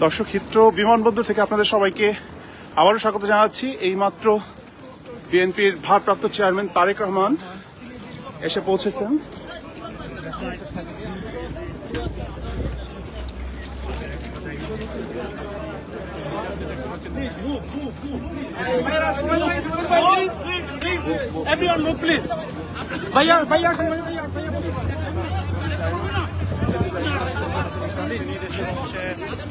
দর্শক ক্ষেত্র বিমানবন্দর থেকে আপনাদের সবাইকে আবারও স্বাগত জানাচ্ছি এইমাত্র বিএনপির ভারপ্রাপ্ত চেয়ারম্যান তারেক রহমান এসে পৌঁছেছেন please. ভাইয়া ভাইয়া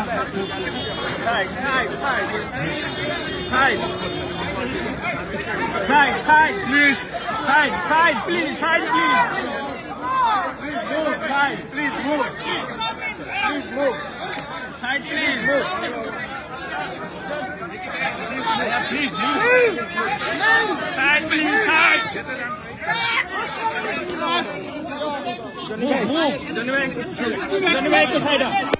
Side, side, please. Side, side, please. Side, please. Please move, side. Please move. Please move. Side, please move. Please move. Side, please, side. Move, move. Don't make, don't make the side up.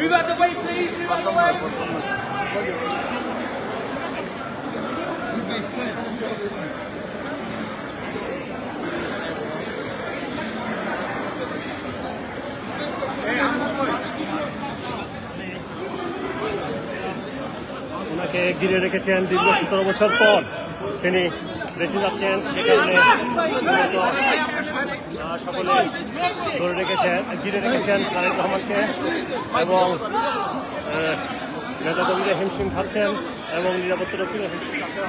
Viva Dubai, please! Viva Dubai! ওনাকে ঘিরে রেখেছেন দীর্ঘ সতেরো বছর পর তিনি দেশে যাচ্ছেন সেখানে সকলে ধরে রেখেছেন, ঘিরে রেখেছেন তারেক রহমানকে এবং নেতা কর্মীরা হিমশিম খাচ্ছেন এবং নিরাপত্তা রক্ষীরা হিমশিম খাচ্ছেন।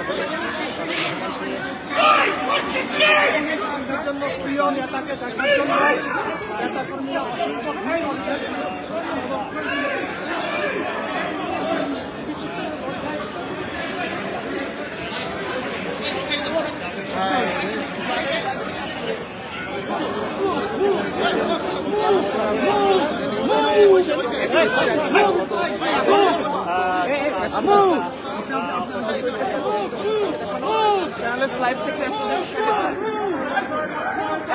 চ্যানেলের লাইভ থেকে আপনাদের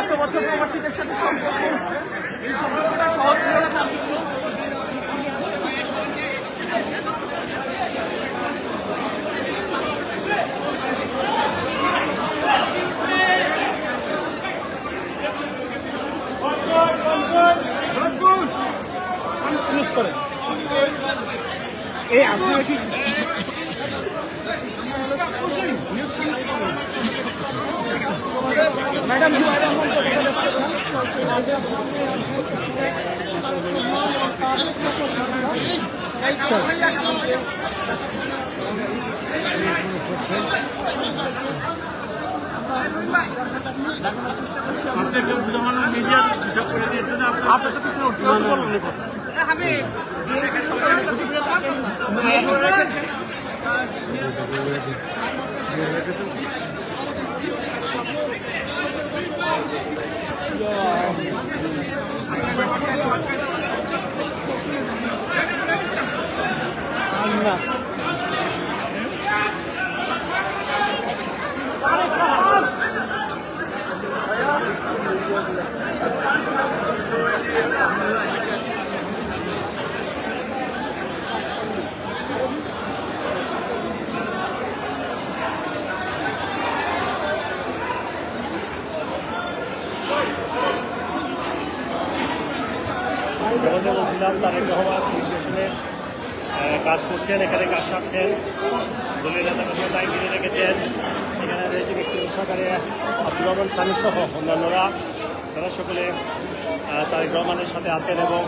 এত বছর প্রবাসীদের সাথে সহজ ছিল না। বিশ্বাস করেন? এই হিসাব করে দিয়ে তো কিছু কথা হবে। যেমনটা বলছিলাম তারেক রহমান নির্দেশনে কাজ করছেন, এখানে কাজ সারছেন। দলীয় নেতা কর্মীরা লাইন ঘিরে রেখেছেন। এখানে রয়েছে ব্যক্তি সহকারে আব্দুর রহমান সানি সহ অন্যান্যরা। তারা সকলে তারেক রহমানের সাথে আছেন এবং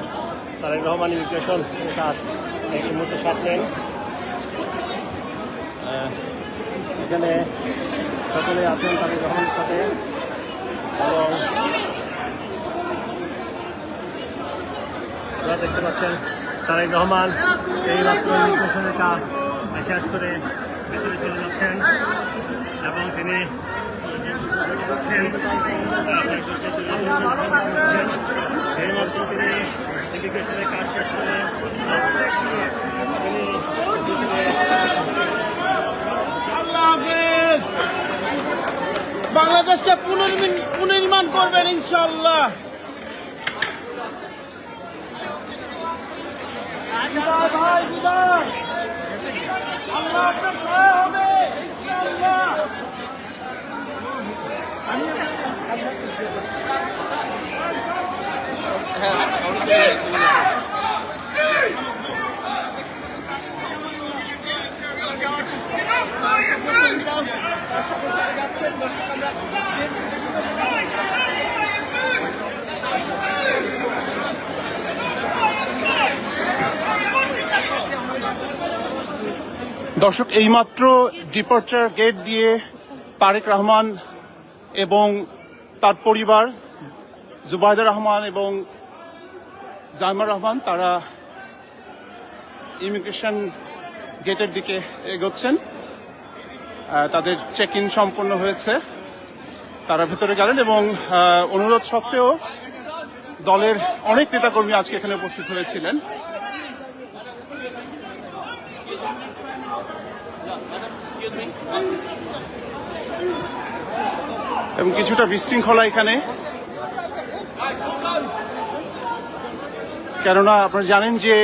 তারেক রহমান ইমিগ্রেশন কাজ এই মুহূর্তে সারছেন। এখানে সকলে আছেন তারেক রহমানের সাথে। এবং দেখতে পাচ্ছেন তারেক রহমান, এই মাত্র ইমিগ্রেশনের কাজ শেষ করে ভেতরে চলে যাচ্ছেন এবং তিনি তিনি কাজ শেষ করে বাংলাদেশকে পুনর্নির্মাণ করবেন ইনশাআল্লাহ। বিদায় দর্শক, এইমাত্র ডিপার্চার গেট দিয়ে তারেক রহমান এবং তার পরিবার জুবাইদা রহমান এবং জাইমার রহমান, তারা ইমিগ্রেশন গেটের দিকে এগোচ্ছেন। তাদের চেক ইন সম্পন্ন হয়েছে। তারা ভেতরে গেলেন এবং অনুরোধ সত্ত্বেও দলের অনেক নেতাকর্মী আজকে এখানে উপস্থিত হয়েছিলেন। এবং কিছুটা বিশৃঙ্খলা এখানে। কেননা আপনারা জানেন যে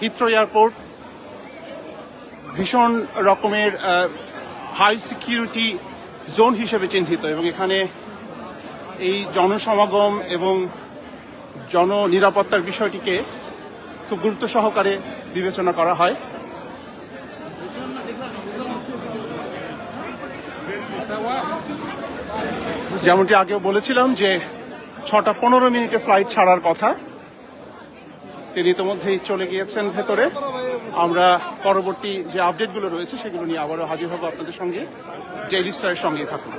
হিথ্রো এয়ারপোর্ট ভীষণ রকমের হাই সিকিউরিটি জোন হিসেবে চিহ্নিত এবং এখানে এই জনসমাগম এবং জন নিরাপত্তার বিষয়টিকে খুব গুরুত্ব সহকারে বিবেচনা করা হয়। যেমনটি আগেও বলেছিলাম যে ছটা পনেরো মিনিটে ফ্লাইট ছাড়ার কথা। তিনি ইতিমধ্যেই চলে গিয়েছেন ভেতরে। আমরা পরবর্তী যে আপডেটগুলো রয়েছে, সেগুলো নিয়ে আবারও হাজির হব আপনাদের সঙ্গে। ডেইলি স্টারের সঙ্গে থাকুন।